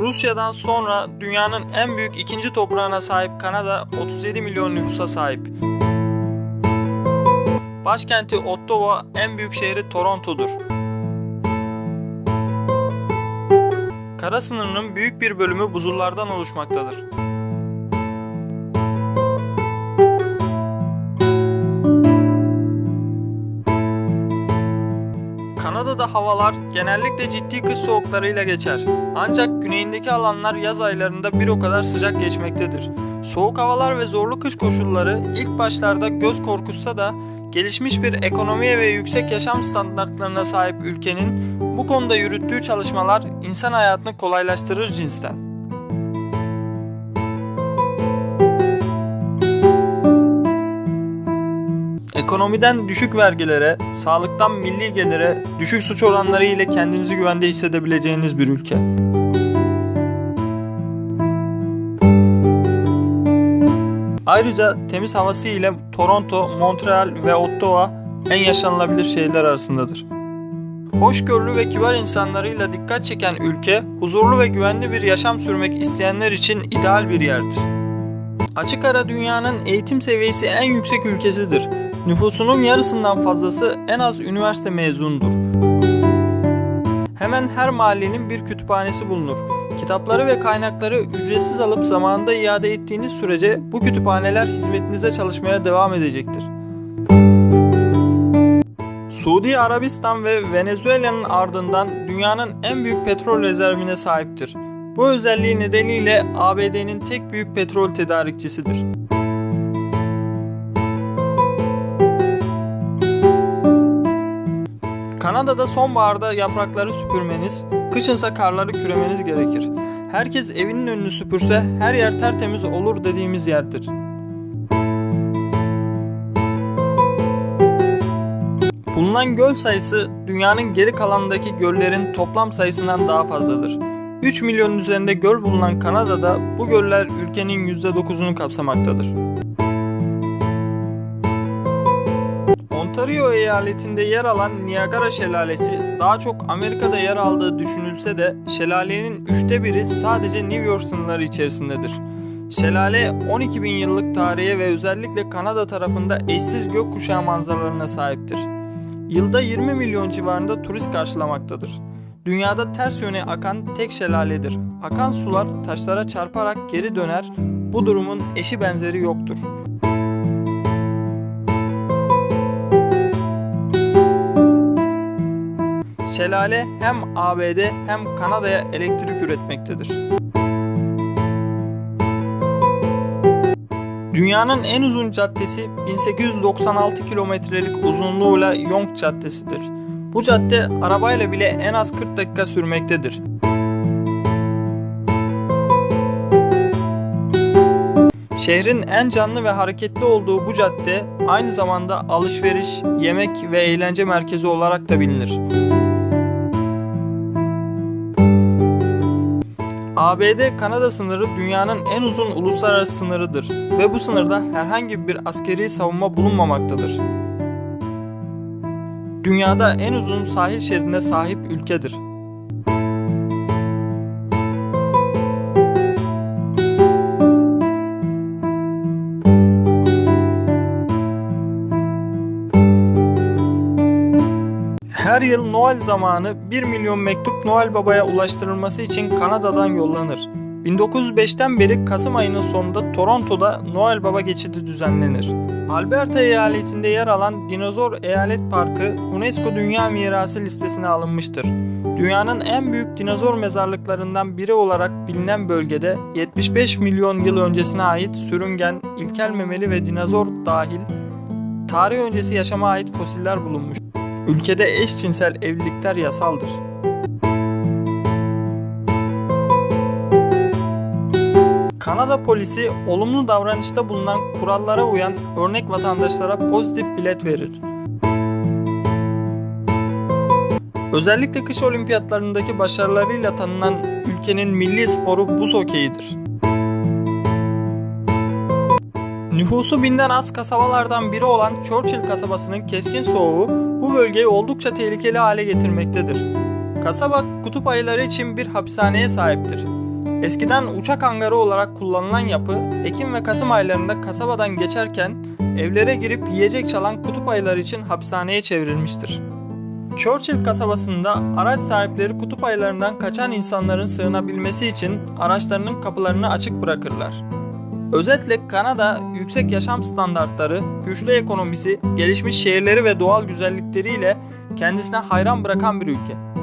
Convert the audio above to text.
Rusya'dan sonra dünyanın en büyük ikinci toprağına sahip Kanada 37 milyon nüfusa sahip. Başkenti Ottawa, en büyük şehri Toronto'dur. Kara sınırının büyük bir bölümü buzullardan oluşmaktadır. Kanada'da havalar genellikle ciddi kış soğuklarıyla geçer. Ancak güneyindeki alanlar yaz aylarında bir o kadar sıcak geçmektedir. Soğuk havalar ve zorlu kış koşulları ilk başlarda göz korkutsa da gelişmiş bir ekonomiye ve yüksek yaşam standartlarına sahip ülkenin bu konuda yürüttüğü çalışmalar insan hayatını kolaylaştırır cinsten. Ekonomiden düşük vergilere, sağlıktan milli gelire, düşük suç oranları ile kendinizi güvende hissedebileceğiniz bir ülke. Ayrıca temiz havası ile Toronto, Montreal ve Ottawa en yaşanılabilir şehirler arasındadır. Hoşgörülü ve kibar insanlarıyla dikkat çeken ülke, huzurlu ve güvenli bir yaşam sürmek isteyenler için ideal bir yerdir. Açık ara dünyanın eğitim seviyesi en yüksek ülkesidir. Nüfusunun yarısından fazlası en az üniversite mezunudur. Hemen her mahallenin bir kütüphanesi bulunur. Kitapları ve kaynakları ücretsiz alıp zamanında iade ettiğiniz sürece bu kütüphaneler hizmetinize çalışmaya devam edecektir. Suudi Arabistan ve Venezuela'nın ardından dünyanın en büyük petrol rezervine sahiptir. Bu özelliği nedeniyle ABD'nin tek büyük petrol tedarikçisidir. Kanada'da sonbaharda yaprakları süpürmeniz, kışınsa karları küremeniz gerekir. Herkes evinin önünü süpürse her yer tertemiz olur dediğimiz yerdir. Bulunan göl sayısı dünyanın geri kalanındaki göllerin toplam sayısından daha fazladır. 3 milyonun üzerinde göl bulunan Kanada'da bu göller ülkenin %9'unu kapsamaktadır. Ontario eyaletinde yer alan Niagara Şelalesi daha çok Amerika'da yer aldığı düşünülse de şelalenin üçte biri sadece New York sınırları içerisindedir. Şelale 12 bin yıllık tarihe ve özellikle Kanada tarafında eşsiz gökkuşağı manzaralarına sahiptir. Yılda 20 milyon civarında turist karşılamaktadır. Dünyada ters yöne akan tek şelaledir. Akan sular taşlara çarparak geri döner. Bu durumun eşi benzeri yoktur. Şelale hem ABD hem Kanada'ya elektrik üretmektedir. Dünyanın en uzun caddesi 1896 kilometrelik uzunluğuyla Yonge Caddesi'dir. Bu cadde arabayla bile en az 40 dakika sürmektedir. Şehrin en canlı ve hareketli olduğu bu cadde aynı zamanda alışveriş, yemek ve eğlence merkezi olarak da bilinir. ABD-Kanada sınırı dünyanın en uzun uluslararası sınırıdır ve bu sınırda herhangi bir askeri savunma bulunmamaktadır. Dünyada en uzun sahil şeridine sahip ülkedir. Her yıl Noel zamanı 1 milyon mektup Noel Baba'ya ulaştırılması için Kanada'dan yollanır. 1905'ten beri Kasım ayının sonunda Toronto'da Noel Baba geçidi düzenlenir. Alberta eyaletinde yer alan Dinozor Eyalet Parkı UNESCO Dünya Mirası listesine alınmıştır. Dünyanın en büyük dinozor mezarlıklarından biri olarak bilinen bölgede 75 milyon yıl öncesine ait sürüngen, ilkel memeli ve dinozor dahil tarih öncesi yaşama ait fosiller bulunmuş. Ülkede eşcinsel evlilikler yasaldır. Kanada polisi olumlu davranışta bulunan kurallara uyan örnek vatandaşlara pozitif bilet verir. Özellikle kış olimpiyatlarındaki başarılarıyla tanınan ülkenin milli sporu buz hokeyidir. Nüfusu binden az kasabalardan biri olan Churchill kasabasının keskin soğuğu bu bölgeyi oldukça tehlikeli hale getirmektedir. Kasaba kutup ayıları için bir hapishaneye sahiptir. Eskiden uçak hangarı olarak kullanılan yapı, Ekim ve Kasım aylarında kasabadan geçerken evlere girip yiyecek çalan kutup ayıları için hapishaneye çevrilmiştir. Churchill kasabasında araç sahipleri kutup ayılarından kaçan insanların sığınabilmesi için araçlarının kapılarını açık bırakırlar. Özetle Kanada yüksek yaşam standartları, güçlü ekonomisi, gelişmiş şehirleri ve doğal güzellikleriyle kendisine hayran bırakan bir ülke.